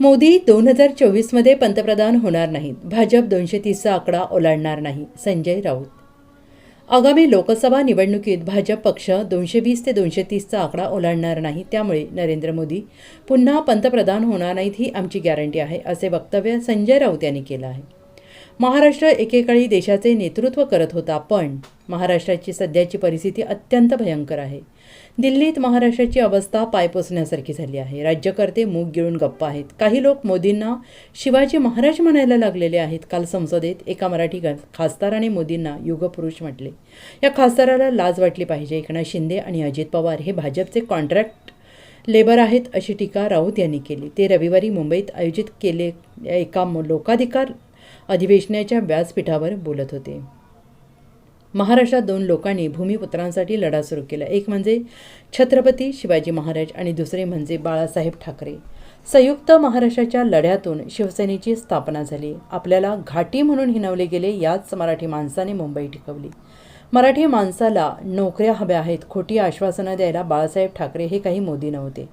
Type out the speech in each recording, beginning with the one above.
मोदी दोन हजार चोवीसमध्ये पंतप्रधान होणार नाहीत. भाजप दोनशे तीसचा आकडा ओलांडणार नाही. संजय राऊत. आगामी लोकसभा निवडणुकीत भाजप पक्ष दोनशे वीस ते दोनशे तीसचा आकडा ओलांडणार नाही. त्यामुळे नरेंद्र मोदी पुन्हा पंतप्रधान होणार नाहीत ही आमची गॅरंटी आहे असे वक्तव्य संजय राऊत यांनी केलं आहे. महाराष्ट्र एकेकाळी देशाचे नेतृत्व करत होता पण महाराष्ट्राची सध्याची परिस्थिती अत्यंत भयंकर आहे. दिल्लीत महाराष्ट्राची अवस्था पायपोसण्यासारखी झाली आहे. राज्यकर्ते मूग गिळून गप्प आहेत. काही लोक मोदींना शिवाजी महाराज म्हणायला लागलेले आहेत. काल संसदेत एका मराठी खासदाराने मोदींना युगपुरुष म्हटले. या खासदाराला लाज वाटली पाहिजे. एकनाथ शिंदे आणि अजित पवार हे भाजपचे कॉन्ट्रॅक्ट लेबर आहेत अशी टीका राऊत यांनी केली. ते रविवारी मुंबईत आयोजित केले एका लोकाधिकार अधिवेशनाच्या व्यासपीठावर बोलत होते. महाराष्ट्रात दोन लोकांनी भूमिपुत्रांसाठी लढा सुरू केला. एक म्हणजे छत्रपती शिवाजी महाराज आणि दुसरे म्हणजे बाळासाहेब ठाकरे. संयुक्त महाराष्ट्राच्या लढ्यातून शिवसेनेची स्थापना झाली. आपल्याला घाटी म्हणून हिनवले गेले याच मराठी माणसाने मुंबई टिकवली. मराठी माणसाला नोकऱ्या हव्या आहेत खोटी आश्वासनं द्यायला बाळासाहेब ठाकरे हे काही मोदी नव्हते.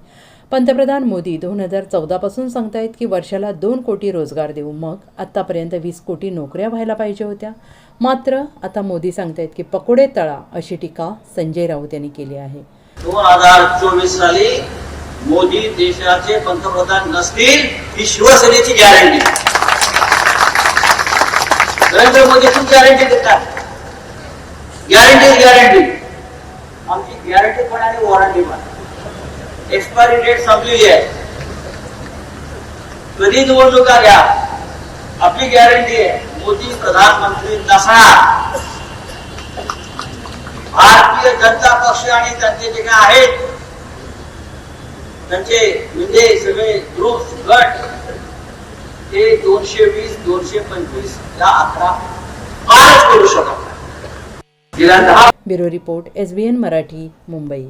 पंतप्रधान मोदी दोन हजार चौदापासून सांगतायत की वर्षाला दोन कोटी रोजगार देऊ. मग आत्तापर्यंत वीस कोटी नोकऱ्या व्हायला पाहिजे होत्या. मात्र आता मोदी सांगतायत की पकोडे तळा अशी टीका संजय राऊत यांनी केली आहे. दोन हजार चोवीस साली मोदी देशाचे पंतप्रधान नसतील ही शिवसेनेची गॅरंटी नरेंद्र मोदी खूप गॅरंटी देतात. गॅरंटी गॅरंटी आमची गॅरंटी पण आणि वॉरंटी पण एक्सपायरी डेट संपलेली आहे. कधी निवडणुका घ्या आपली गॅरंटी आहे. मोदी प्रधानमंत्री नसणार भारतीय जनता पक्ष आणि त्यांचे जे काय आहेत त्यांचे म्हणजे सगळे ग्रुप गट ते दोनशे वीस दोनशे पंचवीस या अकरा पारच करू शकत गेल्या दहा bureau report S B N Marathi Mumbai.